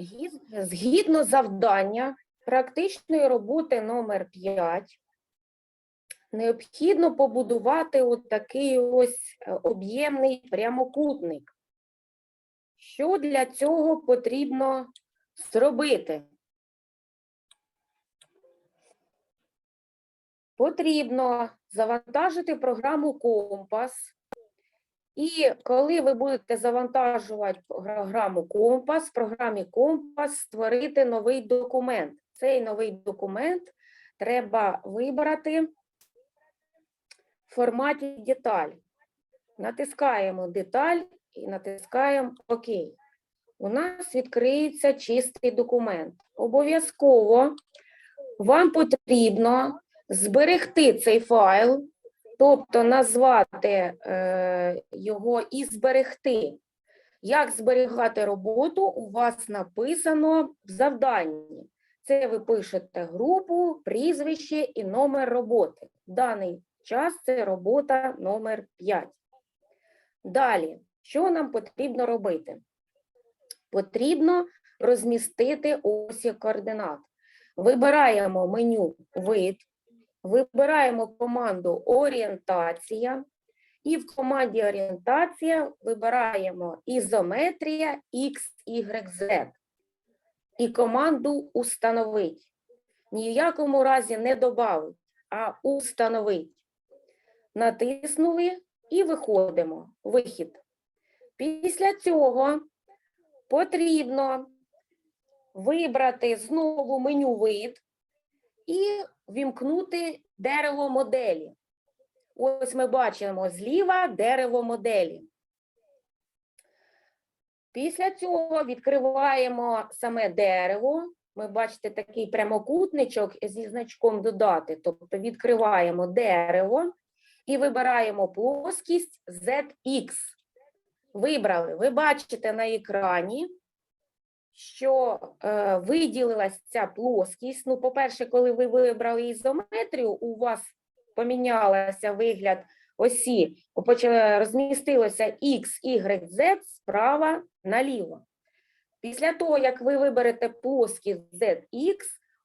Гід- Згідно завдання практичної роботи номер 5, необхідно побудувати от такий ось е, об'ємний прямокутник. Що для цього потрібно зробити? Потрібно завантажити програму Компас. І коли ви будете завантажувати програму Компас, в програмі Компас створити новий документ. Цей новий документ треба вибрати в форматі деталь. Натискаємо деталь і натискаємо ОК. У нас відкриється чистий документ. Обов'язково вам потрібно зберегти цей файл, тобто назвати е, його і зберегти. Як зберігати роботу, у вас написано в завданні. Це ви пишете групу, прізвище і номер роботи. В даний час це робота номер 5. Далі, що нам потрібно робити? Потрібно розмістити осі координат. Вибираємо меню вид, вибираємо команду орієнтація, і в команді орієнтація вибираємо ізометрія X, Y, Z і команду установить. Ні в якому разі не добавить, а установить. Натиснули і виходимо. Вихід. Після цього потрібно вибрати знову меню вид і вімкнути дерево моделі. Ось ми бачимо зліва дерево моделі. Після цього відкриваємо саме дерево. Ми бачите такий прямокутничок зі значком додати. Тобто відкриваємо дерево і вибираємо плоскість ZX. Вибрали. Ви бачите на екрані, що е, виділилась ця плоскість. Ну, по-перше, коли ви вибрали ізометрію, у вас помінялася вигляд осі, розмістилося X, Y, Z справа наліво. Після того, як ви виберете плоскість ZX,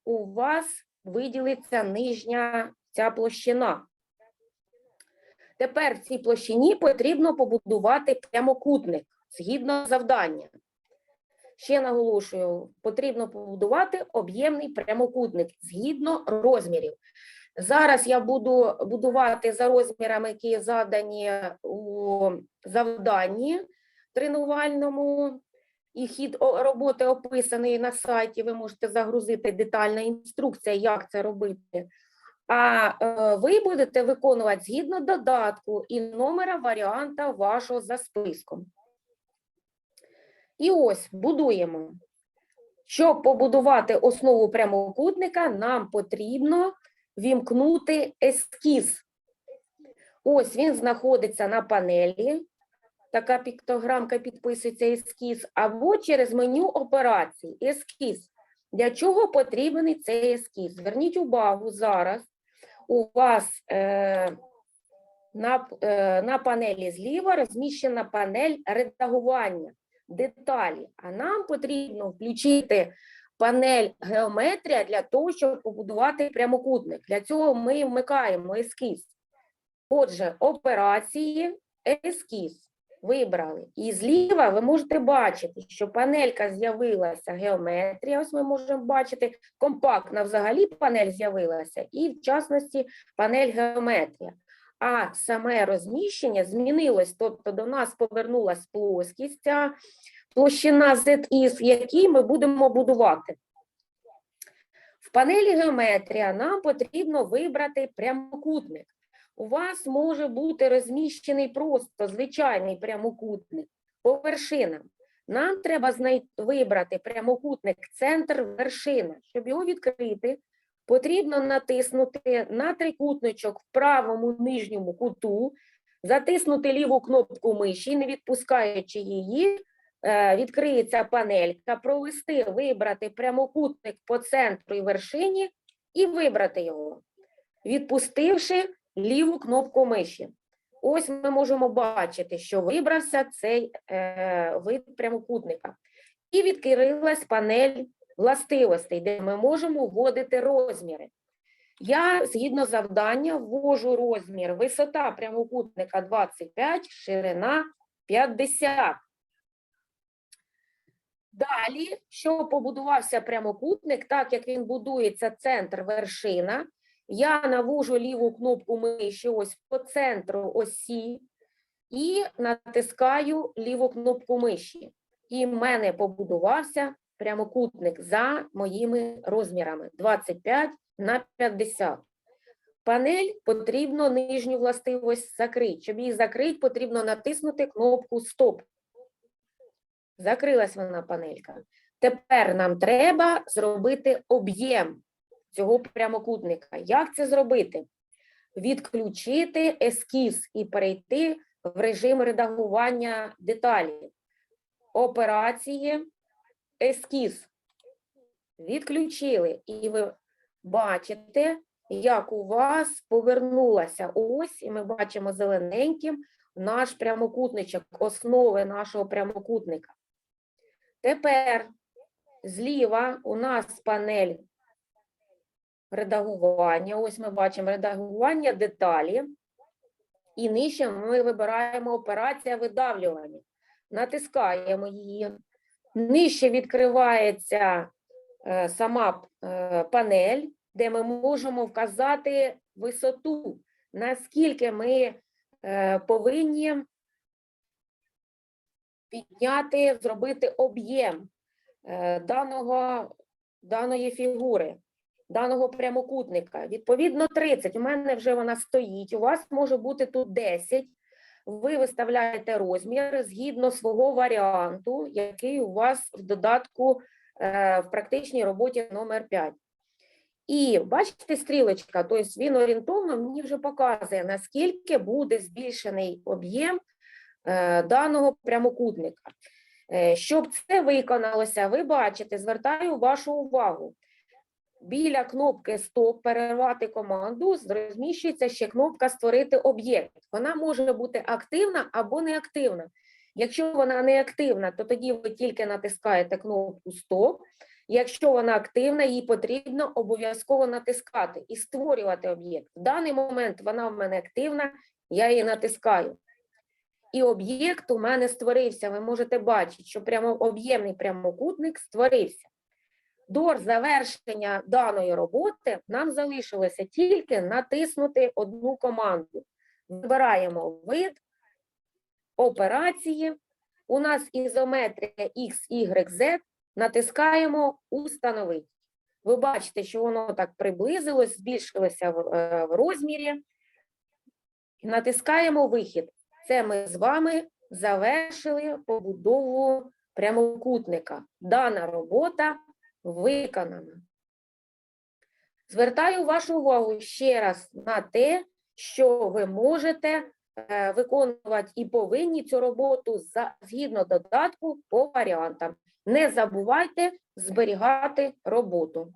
у вас виділиться нижня ця площина. Тепер в цій площині потрібно побудувати прямокутник згідно завдання. Ще наголошую, потрібно побудувати об'ємний прямокутник згідно розмірів. Зараз я буду будувати за розмірами, які задані у завданні тренувальному, і хід роботи описаний на сайті. Ви можете загрузити детальна інструкція, як це робити. А е, ви будете виконувати згідно додатку і номера варіанта вашого за списком. І ось будуємо. Щоб побудувати основу прямокутника, нам потрібно вімкнути ескіз. Ось він знаходиться на панелі. Така піктограмка підписується ескіз, або через меню операцій. Ескіз. Для чого потрібен цей ескіз? Зверніть увагу зараз. У вас е, на, е, на панелі зліва розміщена панель редагування деталі. А нам потрібно включити панель геометрія для того, щоб побудувати прямокутник. Для цього ми вмикаємо ескіз. Отже, операції, ескіз. Вибрали. І зліва ви можете бачити, що панелька з'явилася геометрія. Ось ми можемо бачити, компактна взагалі панель з'явилася, і в частності панель геометрія. А саме розміщення змінилось, тобто до нас повернулась плоскість, ця площина ZIS, в якій ми будемо будувати. В панелі геометрія нам потрібно вибрати прямокутник. У вас може бути розміщений просто звичайний прямокутник по вершинам. Нам треба вибрати прямокутник центр вершина. Щоб його відкрити, потрібно натиснути на трикутничок в правому нижньому куту, затиснути ліву кнопку миші, не відпускаючи її, е, відкриється панелька, провести, вибрати прямокутник по центру і вершині і вибрати його, відпустивши ліву кнопку миші. Ось ми можемо бачити, що вибрався цей е, вид прямокутника. І відкрилась панель властивостей, де ми можемо вводити розміри. Я згідно завдання ввожу розмір висота прямокутника 25, ширина 50. Далі, що побудувався прямокутник, так як він будується центр вершина, я навожу ліву кнопку миші ось по центру осі і натискаю ліву кнопку миші. І в мене побудувався прямокутник за моїми розмірами 25 на 50. Панель потрібно нижню властивість закрити. Щоб її закрити, потрібно натиснути кнопку Стоп. Закрилась вона панелька. Тепер нам треба зробити об'єм цього прямокутника. Як це зробити? Відключити ескіз і перейти в режим редагування деталі. Операції, ескіз. Відключили. І ви бачите, як у вас повернулася ось, і ми бачимо зелененьким наш прямокутничок, основи нашого прямокутника. Тепер зліва у нас панель редагування. Ось ми бачимо редагування деталі. І нижче ми вибираємо операція видавлювання. Натискаємо її. Нижче відкривається е, сама е, панель, де ми можемо вказати висоту, наскільки ми е, повинні підняти, зробити об'єм даного, даної фігури, даного прямокутника. Відповідно, 30. У мене вже вона стоїть. У вас може бути тут 10. Ви виставляєте розмір згідно свого варіанту, який у вас в додатку е, в практичній роботі номер 5. І бачите, стрілочка, тобто він орієнтовно мені вже показує, наскільки буде збільшений об'єм е, даного прямокутника. Е, Щоб це виконалося, ви бачите, звертаю вашу увагу. Біля кнопки Стоп перервати команду розміщується ще кнопка Створити об'єкт. Вона може бути активна або неактивна. Якщо вона не активна, то тоді ви тільки натискаєте кнопку Стоп. Якщо вона активна, їй потрібно обов'язково натискати і створювати об'єкт. В даний момент вона в мене активна, я її натискаю. І об'єкт у мене створився. Ви можете бачити, що прямо об'ємний прямокутник створився. До завершення даної роботи нам залишилося тільки натиснути одну команду. Вибираємо вид, операції. У нас ізометрія X, Y, Z. Натискаємо Установити. Ви бачите, що воно так приблизилось, збільшилося в, е, в розмірі. Натискаємо вихід. Це ми з вами завершили побудову прямокутника. Дана робота виконана. Звертаю вашу увагу ще раз на те, що ви можете е, виконувати і повинні цю роботу згідно додатку по варіантам. Не забувайте зберігати роботу.